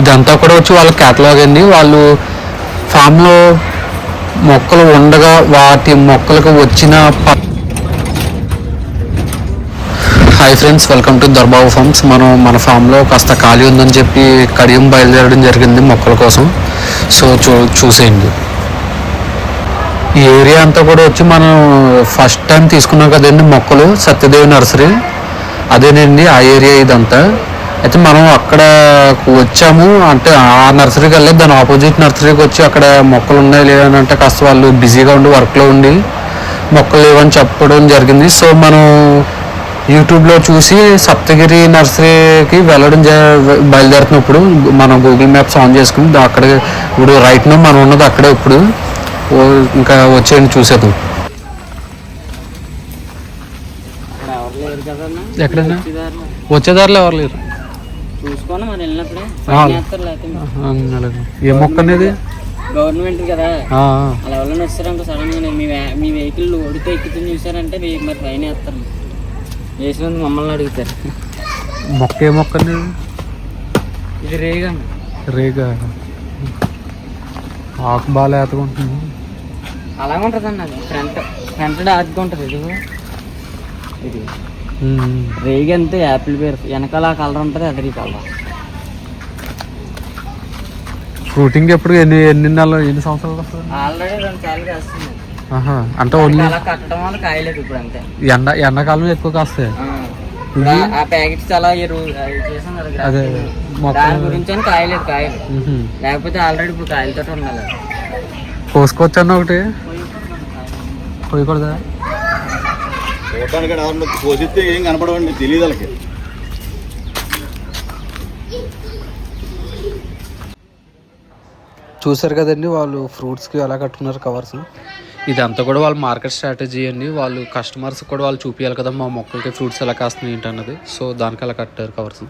ఇదంతా కూడా వచ్చి వాళ్ళ కేటలాగ్ అండి. వాళ్ళు ఫామ్లో మొక్కలు ఉండగా వాటి మొక్కలకు వచ్చిన hi friends welcome to Darbabu farms మనం మన ఫామ్లో కాస్త ఖాళీ ఉందని చెప్పి కడియం బయలుదేరడం జరిగింది మొక్కల కోసం. సో చూ చూసేయండి. ఈ ఏరియా అంతా కూడా వచ్చి మనం ఫస్ట్ టైం తీసుకున్నాం కదండి మొక్కలు. సత్యదేవి నర్సరీ. అదేనండి ఆ ఏరియా ఇదంతా. అయితే మనం అక్కడ వచ్చాము. అంటే ఆ నర్సరీకి వెళ్ళి దాని ఆపోజిట్ నర్సరీకి వచ్చి అక్కడ మొక్కలు ఉన్నాయి లేదని అంటే కాస్త వాళ్ళు బిజీగా ఉండి వర్క్లో ఉండి మొక్కలు లేవని చెప్పడం జరిగింది. సో మనం యూట్యూబ్లో చూసి సప్తగిరి నర్సరీకి వెళ్ళడం జ- బయలుదేరుతున్నప్పుడు మనం గూగుల్ మ్యాప్స్ ఆన్ చేసుకుని అక్కడ ఇప్పుడు రైట్ నో మనం ఉన్నది అక్కడే ఇప్పుడు ఇంకా వచ్చేయండి చూసేద్దాం. కదన్నా? ఎక్కడన్నా. వచ్చేదారిలో ఎవరు లేరు? చూసుకోండి మరి. వెళ్ళినప్పుడే. ఏ మొక్క అనేది? గవర్నమెంట్ కదా. ఆ, అలా ఎవరైనా వచ్చారంటే సడన్గా మీ మీ వెహికల్ ఓడితే ఎక్కుతుంది చూసారంటే మీ- మరి ఫైన్ వేస్తారు. వేసిన మమ్మల్ని అడుగుతారు. మొక్క ఏ మొక్క అనేది ఇది? రేగా రేగా? ఆకు బాగా లేతకుంటుంది అలాగే ఉంటుంది అన్న అది. ఫ్రంట్ ఫ్రంట్ ఉంటుంది. ఇది ఇది. రేగి అంతే యాపిల్ పేరు వెనకాల కలర్ ఉంటుంది అది కలర్. ఫ్రూటింగ్ ఎప్పుడు? ఎన్ని ఎన్ని నెలలు ఎన్ని సంవత్సరాలు వస్తుంది? ఆల్రెడీ రెండు సార్లు కాస్తుంది అంటే ఓన్లీ అలా కట్టడం వల్ల కాయలేదు ఇప్పుడు అంతే. ఎండ ఎండాకాలం ఎక్కువ కాస్తాయి. ఆ. ప్యాకెట్స్ కదా అదే దాని గురించి అని కాయలేదు కాయలు. లేకపోతే ఆల్రెడీ ఇప్పుడు కాయలతో ఉండాలి. కోసుకోవచ్చు అన్న ఒకటి పోయకూడదా? చూడడానికి ఎవరిని పోసిస్తే ఏం కనపడవండి తెలియదు వాళ్ళకి. చూసారు కదండి వాళ్ళు ఫ్రూట్స్కి ఎలా కట్టుకున్నారు కవర్స్ ఇదంతా కూడా వాళ్ళ మార్కెట్ స్ట్రాటజీ అండి. వాళ్ళు కస్టమర్స్ కూడా వాళ్ళు చూపించాలి కదా మా మొక్కలకి ఫ్రూట్స్ ఎలా కాస్తున్నాయి ఏంటి అన్నది సో దానికి అలా కట్టారు కవర్స్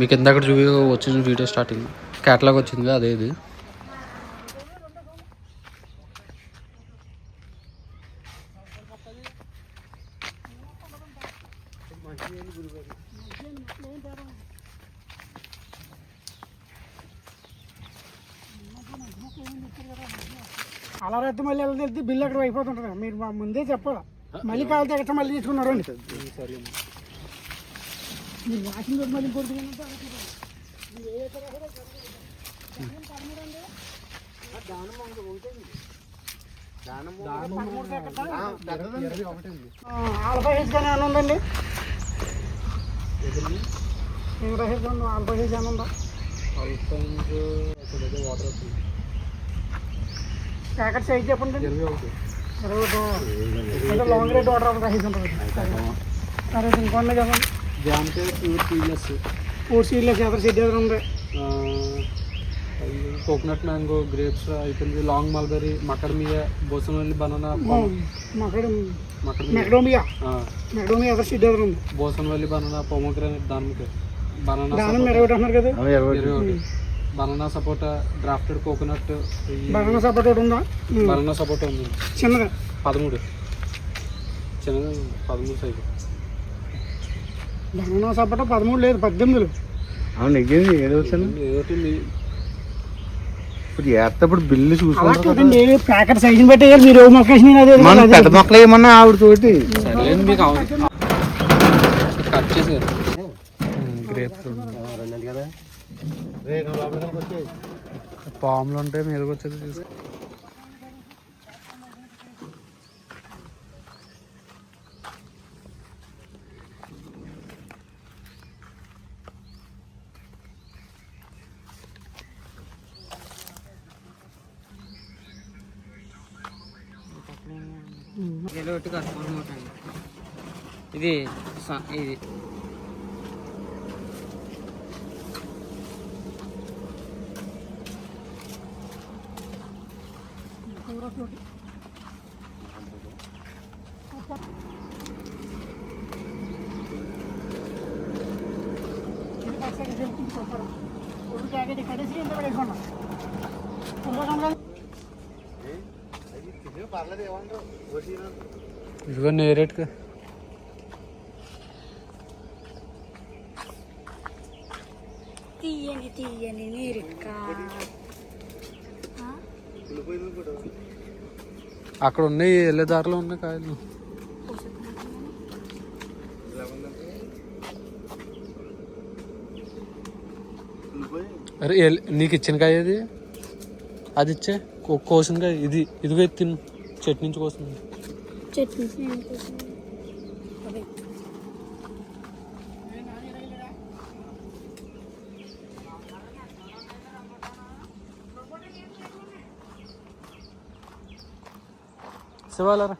మీకు ఇందాక చూపి వచ్చిన వీడియో స్టార్టింగ్ క్యాటలాగ్ వచ్చింది అదే ఇది అలా రైతు అయితే బిల్లు అక్కడ అయిపోతుంటుంది. మీరు మా ముందే చెప్పాలి? మళ్ళీ కావాలంటే ఎక్కడ మళ్ళీ తీసుకున్నారు అండి మీరు వాషింగ్ రోడ్ మళ్ళీ కొడుతుందంటే ఆల్ఫా హెచ్ కానీ ఏమైనా ఉందండి? ఇంకా హెచ్ ఉందా? ఆల్ఫా హెచ్ ఏమైనా ఉందా ప్యాకెట్ సైజ్ చెప్పండి. ఇరవై ఒకటి. అంటే లాంగ్ రేట్ ఒక సైజ్ ఉంటుంది. సరే ఇంకొన్ని చెప్పండి. జామకాయ pure seedless. Four seedless other seed ఎదురు ఉంది కోకోనట్ మ్యాంగో గ్రేప్స్ అయిపోయింది లాంగ్ మల్బెరీ మకడమియా బోసనవల్లి బనానా మాకు macadamia macadamia macadamia other seed ఎదురు ఉంది బోసనవల్లి బనానా పొమోగ్రానైట్ దానిమ్మకాయ బనానా దానం ఇరవై ఒకటి అంటున్నారు కదా. ఇరవై ఒకటి. Banana sapota grafted coconut banana sapota ఒకటి ఉందా. బనానా సపోటా ఉంది. చిన్నగా పదమూడు. చిన్నది పదమూడు సైజు బనానా సపోర్ట్ పదమూడు లేదు పద్దెనిమిదిలు. అవును ఎగ్గింది ఏదో ఏదోటి ఇప్పుడు చేస్తప్పుడు బిల్లు కదండి ప్యాకెట్ సైజుని బట్టి. మీరు అదే. పెద్ద మొక్కలు ఏమన్నా ఆవిడ తోటి. సర్లేండి మీకు అవసరం కట్ చేసారు గ్రేప్స్. పాములు ఉంటే మీదకి వచ్చేది చూసి ఒకటి ఇది స- ఇది ఇది ఇదిగో నేరేట్గా తీయని తీయని నీరుక్క అక్కడ ఉన్నాయి వెళ్ళే దారిలో ఉన్నాయి కాయలు. అరే ఎల్- నీకు ఇచ్చిన కాయ అది అది ఇచ్చే? కో- కోసిన కాయ ఇది. ఇదిగో ఇది తిను. చెట్టు నుంచి కోసింది చట్నీ నేను కోసం అదే శివాలరా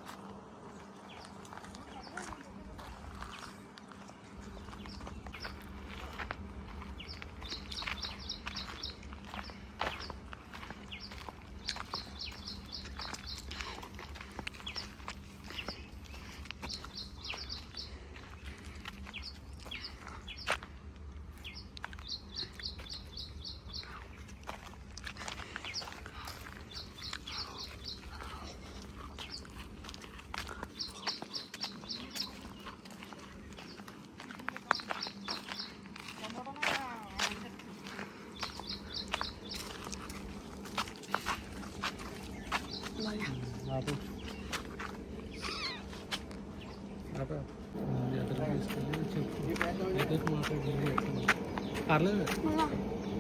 పర్లేదు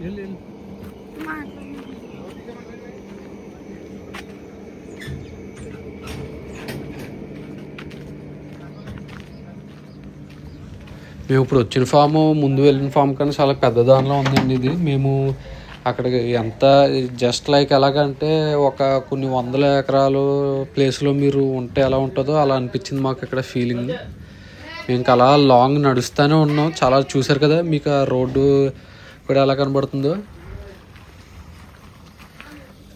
వెళ్ళు వెళ్ళు మేము ఇప్పుడు వచ్చిన ఫామ్ ముందు వెళ్ళిన ఫామ్ కన్నా చాలా పెద్ద దానిలో ఉందండి ఇది. మేము అక్కడికి ఎంత జస్ట్ లైక్ ఎలాగంటే ఒక కొన్ని వందల ఎకరాలు ప్లేస్లో మీరు ఉంటే ఎలా ఉంటుందో అలా అనిపించింది మాకు ఇక్కడ ఫీలింగ్ ఇంకా అలా లాంగ్ నడుస్తూనే ఉన్నాం. చాలా చూసారు కదా మీకు ఆ రోడ్డు కూడా ఎలా కనబడుతుందో?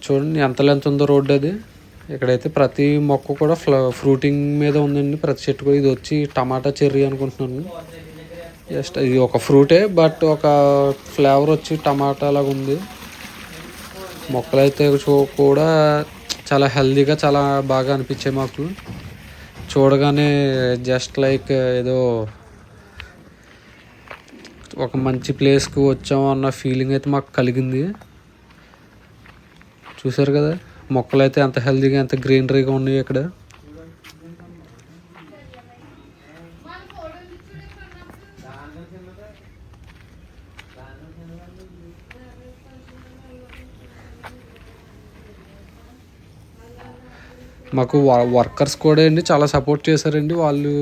చూడండి ఎంత లెంత్ ఉందో రోడ్డు అది. ఇక్కడైతే ప్రతి మొక్క కూడా ఫ్ల ఫ్రూటింగ్ మీద ఉందండి. ప్రతి చెట్టు కూడా ఇది వచ్చి టమాటా చెర్రీ అనుకుంటున్నాను. జస్ట్ ఇది ఒక ఫ్రూటే బట్ ఒక ఫ్లేవర్ వచ్చి టమాటా లాగా ఉంది. మొక్కలైతే చూ కూడా చాలా హెల్దీగా చాలా బాగా అనిపించాయి మాకు. చూడగానే జస్ట్ లైక్ ఏదో ఒక మంచి ప్లేస్కి వచ్చాము అన్న ఫీలింగ్ అయితే మాకు కలిగింది. చూసారు కదా? మొక్కలు అయితే ఎంత హెల్దీగా ఎంత గ్రీనరీగా ఉన్నాయి ఇక్కడ. మాకు వర్కర్స్ కూడా అండి చాలా సపోర్ట్ చేశారండి. వాళ్ళు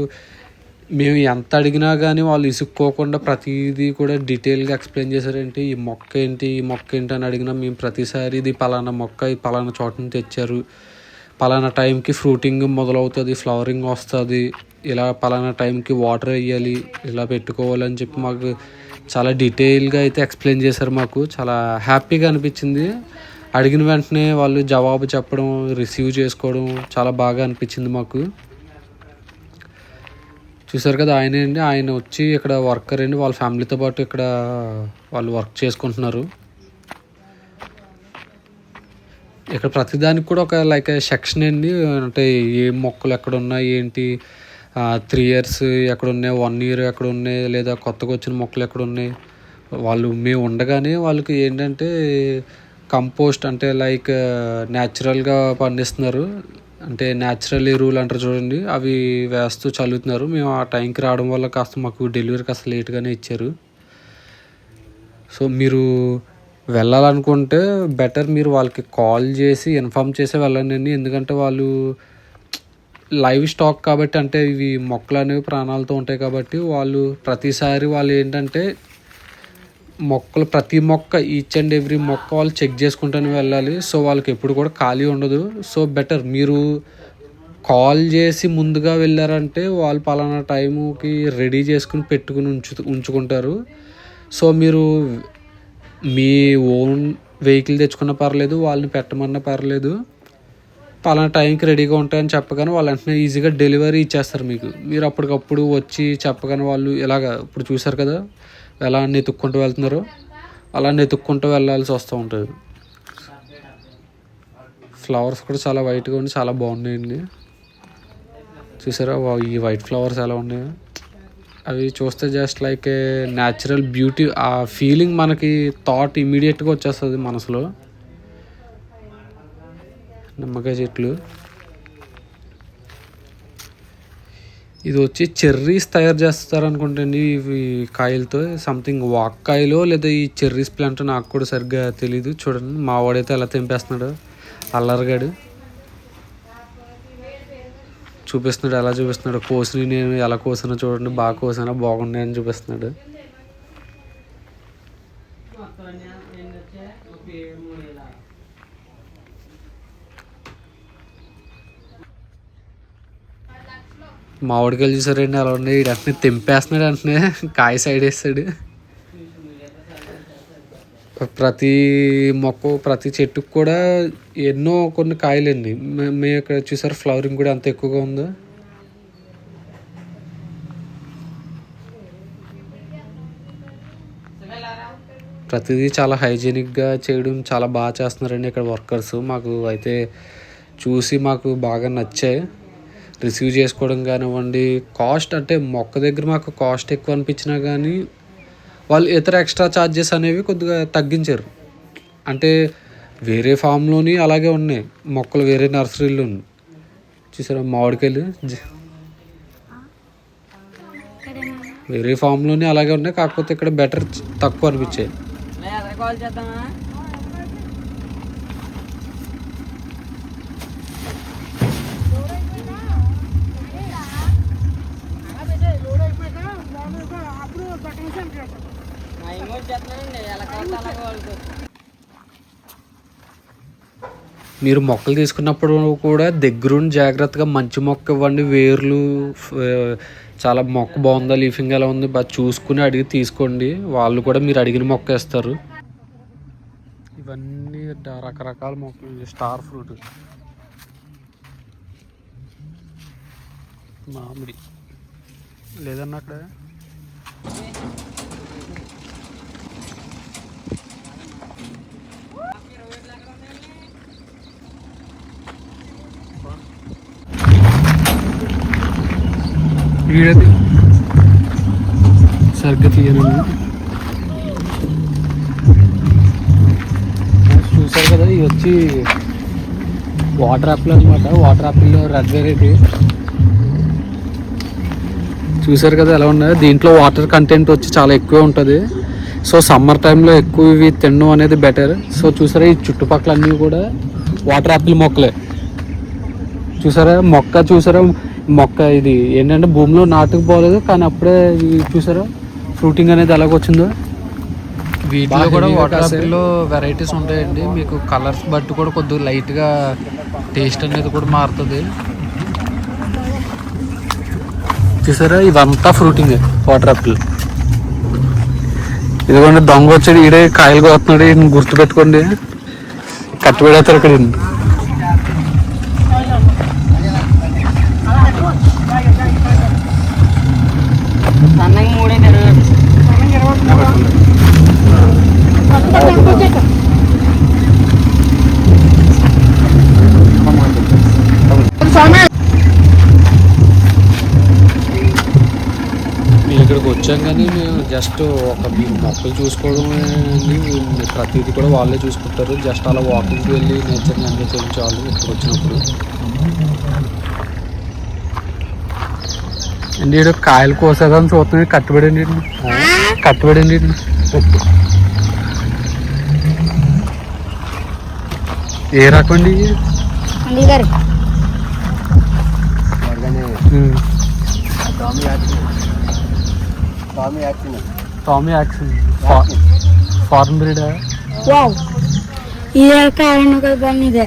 మేము ఎంత అడిగినా కానీ వాళ్ళు ఇసుక్కోకుండా ప్రతిదీ కూడా డీటెయిల్గా ఎక్స్ప్లెయిన్ చేశారంటే ఈ మొక్క ఏంటి? ఈ మొక్క ఏంటి? అని అడిగినా మేము ప్రతిసారి ఇది పలానా మొక్క ఈ పలానా చోట నుంచి తెచ్చారు. పలానా టైంకి ఫ్రూటింగ్ మొదలవుతుంది ఫ్లవరింగ్ వస్తుంది. ఇలా పలానా టైంకి వాటర్ వేయాలి ఇలా పెట్టుకోవాలని చెప్పి మాకు చాలా డీటెయిల్గా అయితే ఎక్స్ప్లెయిన్ చేశారు మాకు. చాలా హ్యాపీగా అనిపించింది. అడిగిన వెంటనే వాళ్ళు జవాబు చెప్పడం రిసీవ్ చేసుకోవడం చాలా బాగా అనిపించింది మాకు. చూసారు కదా ఆయనే అండి. ఆయన వచ్చి ఇక్కడ వర్కర్ అండి. వాళ్ళ ఫ్యామిలీతో పాటు ఇక్కడ వాళ్ళు వర్క్ చేసుకుంటున్నారు. ఇక్కడ ప్రతిదానికి కూడా ఒక లైక్ సెక్షన్ అండి. అంటే ఏ మొక్కలు ఎక్కడ ఉన్నాయి ఏంటి త్రీ ఇయర్స్ ఎక్కడ ఉన్నాయి వన్ ఇయర్ ఎక్కడ ఉన్నాయి లేదా కొత్తగా వచ్చిన మొక్కలు ఎక్కడ ఉన్నాయి. వాళ్ళు మేము ఉండగానే వాళ్ళకి ఏంటంటే కంపోస్ట్ అంటే లైక్ న్యాచురల్గా పండిస్తున్నారు. అంటే న్యాచురల్ ఎరువులు అంటారు చూడండి అవి వేస్తూ చల్లుతున్నారు. మేము ఆ టైంకి రావడం వల్ల కాస్త మాకు డెలివరీ కాస్త లేట్గానే ఇచ్చారు. సో మీరు వెళ్ళాలనుకుంటే బెటర్ మీరు వాళ్ళకి కాల్ చేసి ఇన్ఫామ్ చేసి వెళ్ళండి ఎందుకంటే వాళ్ళు లైవ్ స్టాక్ కాబట్టి అంటే ఇవి మొక్కలు అనేవి ప్రాణాలతో ఉంటాయి కాబట్టి వాళ్ళు ప్రతిసారి వాళ్ళు ఏంటంటే మొక్కలు ప్రతి మొక్క ఈచ్ అండ్ ఎవ్రీ మొక్క వాళ్ళు చెక్ చేసుకుంటూనే వెళ్ళాలి. సో వాళ్ళకి ఎప్పుడు కూడా ఖాళీ ఉండదు. సో బెటర్ మీరు కాల్ చేసి ముందుగా వెళ్ళారంటే వాళ్ళు పలానా టైంకి రెడీ చేసుకుని పెట్టుకుని ఉంచు ఉంచుకుంటారు. సో మీరు మీ ఓన్ వెహికల్ తెచ్చుకున్న పర్లేదు వాళ్ళని పెట్టమన్నా పర్లేదు. పలానా టైంకి రెడీగా ఉంటాయని చెప్పగానే వాళ్ళు వెంటనే ఈజీగా డెలివరీ ఇచ్చేస్తారు మీకు. మీరు అప్పటికప్పుడు వచ్చి చెప్పగానే వాళ్ళు ఇలాగ ఇప్పుడు చూసారు కదా ఎలా నెతుక్కుంటూ వెళ్తున్నారో అలా నెతుక్కుంటూ వెళ్ళాల్సి వస్తూ ఉంటుంది. ఫ్లవర్స్ కూడా చాలా వైట్గా ఉండి చాలా బాగున్నాయండి. చూసారా? ఈ వైట్ ఫ్లవర్స్ ఎలా ఉన్నాయో. అవి చూస్తే just like a natural beauty ఆ ఫీలింగ్ మనకి థాట్ ఇమీడియట్గా వచ్చేస్తుంది మనసులో. నిమ్మకాయ చెట్లు. ఇది వచ్చి చెర్రీస్ తయారు చేస్తారనుకుంటండి ఇవి కాయలతో సంథింగ్ వాక్కాయలో లేదా ఈ చెర్రీస్ ప్లాంట్ నాకు కూడా సరిగ్గా తెలీదు. చూడండి మా వాడైతే ఎలా తెంపేస్తున్నాడు. అల్లరగాడు. చూపిస్తున్నాడు ఎలా చూపిస్తున్నాడు కోసిని నేను ఎలా కోసానో చూడండి బాగా కోసానా బాగున్నాయని చూపిస్తున్నాడు. మామిడికాయలు చూసారండి అలా ఉన్నాయి. ఈడు వెంటనే తెంపేస్తున్నాడు వెంటనే కాయ సైడ్ వేస్తాడు. ప్రతి మొక్క ప్రతి చెట్టుకు కూడా ఎన్నో కొన్ని కాయలండి. అండి మేము ఇక్కడ చూసారు ఫ్లవరింగ్ కూడా అంత ఎక్కువగా ఉందో. ప్రతిదీ చాలా హైజీనిక్గా చేయడం చాలా బాగా చేస్తున్నారండి ఇక్కడ వర్కర్స్. మాకు అయితే చూసి మాకు బాగా నచ్చాయి. రిసీవ్ చేసుకోవడం కానివ్వండి కాస్ట్ అంటే మొక్క దగ్గర మాకు కాస్ట్ ఎక్కువ అనిపించినా కానీ వాళ్ళు ఇతర ఎక్స్ట్రా ఛార్జెస్ అనేవి కొద్దిగా తగ్గించారు. అంటే వేరే ఫామ్లోని అలాగే ఉన్నాయి. మొక్కలు వేరే నర్సరీలు చూసారా మామిడికాయలు? జ- వేరే ఫామ్లోని అలాగే ఉన్నాయి. కాకపోతే ఇక్కడ బెటర్ తక్కువ అనిపించాయి ఎక్కడ కాల్ చేద్దామా లోడ్ అయిపోయాక మామూలుగా అప్పుడు బట్టలు సెంటర్ మా చేస్తున్నానండి ఎలా కావాలి వాళ్ళకి. మీరు మొక్కలు తీసుకున్నప్పుడు కూడా దగ్గరుండి జాగ్రత్తగా మంచి మొక్క ఇవ్వండి. వేర్లు చాలా మొక్క బాగుందా లీఫింగ్ ఎలా ఉంది బాగా చూసుకుని అడిగి తీసుకోండి. వాళ్ళు కూడా మీరు అడిగిన మొక్క వేస్తారు. ఇవన్నీ రకరకాల మొక్కలు స్టార్ ఫ్రూట్. మామిడి. లేదన్నా అక్కడ వీడది సరిగ్గా తీయను చూసారు కదా ఇది వచ్చి వాటర్ యాపిల్ అనమాట వాటర్ యాపిల్లో రెడ్ వెరైటీ చూసారు కదా ఎలా ఉన్నది దీంట్లో వాటర్ కంటెంట్ వచ్చి చాలా ఎక్కువ ఉంటుంది. సో సమ్మర్ టైంలో ఎక్కువ ఇవి తినడం అనేది బెటర్ సో చూసారా ఈ చుట్టుపక్కల అన్నీ కూడా వాటర్ యాపిల్ మొక్కలే. చూసారా? మొక్క చూసారా? మొక్క ఇది ఏంటంటే భూమిలో నాటుకుపోలేదు కానీ అప్పుడే చూసారా? ఫ్రూటింగ్ అనేది ఎలాగొచ్చిందో వీటిలో కూడా వాటర్ యాపిల్లో వెరైటీస్ ఉంటాయండి. మీకు కలర్స్ బట్టి కూడా కొద్దిగా లైట్గా టేస్ట్ అనేది కూడా మారుతుంది. చూసారా ఇదంతా ఫ్రూటింగ్ వాటర్ యాపిల్ ఇదిగోండి దొంగ వచ్చాడు ఈడే కాయలు కోస్తున్నాడు గుర్తుపెట్టుకోండి. కట్టుబెడతారు ఇక్కడ ఇక్కడికి వచ్చాం కానీ మేము జస్ట్ ఒక మీరు మొక్కలు చూసుకోవడం ప్రతిదీ కూడా వాళ్ళే చూసుకుంటారు. జస్ట్ అలా వాకింగ్కి వెళ్ళి నేచర్ని అన్నీ చూపించాలి ఇక్కడికి వచ్చినప్పుడు. అండి కాయలు కోసేదని చూస్తున్నాడు కట్టుబడండి కట్టుబడండి ఏ రకం అండి ఇవి? అండి గారు ఉమ్. స్వామి యాక్షన్ టామీ యాక్షన్ ఫారెన్ బ్రీడా వావ్ ఇదే కారణం కదా బాగుంది ఇదే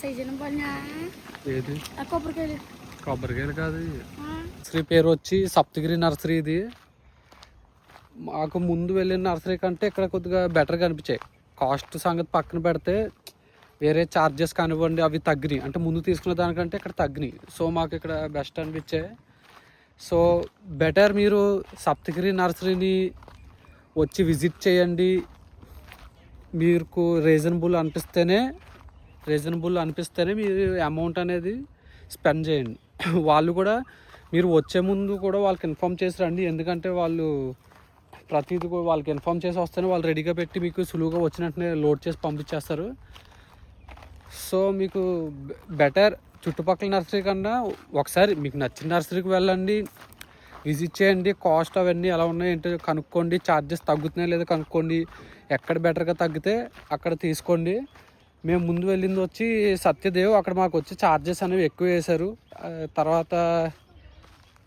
సైజున ఏది? కొబ్బరికాయలు. కొబ్బరికాయలు కాదు నర్సరీ పేరు వచ్చి సప్తగిరి నర్సరీ ఇది. మాకు ముందు వెళ్ళిన నర్సరీ కంటే ఇక్కడ కొద్దిగా బెటర్గా అనిపించాయి. కాస్ట్ సంగతి పక్కన పెడితే వేరే ఛార్జెస్ కానివ్వండి అవి తగ్గినాయి. అంటే ముందు తీసుకున్న దానికంటే ఇక్కడ తగ్గినాయి. సో మాకు ఇక్కడ బెస్ట్ అనిపించాయి. సో బెటర్ మీరు సప్తగిరి నర్సరీని వచ్చి విజిట్ చేయండి. మీకు రీజనబుల్ అనిపిస్తేనే రీజనబుల్ అనిపిస్తేనే మీరు అమౌంట్ అనేది స్పెండ్ చేయండి. వాళ్ళు కూడా మీరు వచ్చే ముందు కూడా వాళ్ళకి ఇన్ఫామ్ చేసి రండి. ఎందుకంటే వాళ్ళు ప్రతిది కూడా వాళ్ళకి ఇన్ఫామ్ చేసి వస్తేనే వాళ్ళు రెడీగా పెట్టి మీకు సులువుగా వచ్చినట్టునే లోడ్ చేసి పంపించేస్తారు. సో మీకు బెటర్ చుట్టుపక్కల నర్సరీ కన్నా ఒకసారి మీకు నచ్చిన నర్సరీకి వెళ్ళండి. విజిట్ చేయండి. కాస్ట్ అవన్నీ ఎలా ఉన్నాయి ఏంటో కనుక్కోండి. ఛార్జెస్ తగ్గుతున్నాయి లేదా కనుక్కోండి. ఎక్కడ బెటర్గా తగ్గితే అక్కడ తీసుకోండి. మేము ముందు వెళ్ళింది వచ్చి సత్యదేవ్. అక్కడ మాకు వచ్చి ఛార్జెస్ అనేవి ఎక్కువ వేశారు. తర్వాత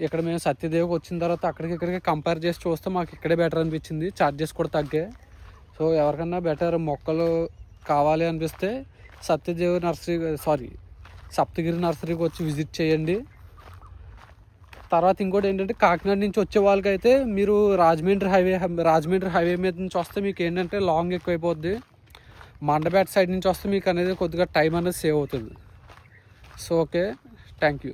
ఇక్కడ మేము సత్యదేవ్కి వచ్చిన తర్వాత అక్కడికి ఇక్కడికి కంపేర్ చేసి చూస్తే మాకు ఇక్కడే బెటర్ అనిపించింది. ఛార్జెస్ కూడా తగ్గాయి సో ఎవరికన్నా బెటర్ మొక్కలు కావాలి అనిపిస్తే సత్యదేవ్ నర్సరీ సారీ సప్తగిరి నర్సరీకి వచ్చి విజిట్ చేయండి. తర్వాత ఇంకోటి ఏంటంటే కాకినాడ నుంచి వచ్చే వాళ్ళకైతే మీరు రాజమండ్రి హైవే రాజమండ్రి హైవే మీద నుంచి వస్తే మీకు ఏంటంటే లాంగ్ ఎక్కువైపోద్ది. మండపేట సైడ్ నుంచి వస్తే మీకు అనేది కొద్దిగా టైం అనేది సేవ్ అవుతుంది. So okay. Thank you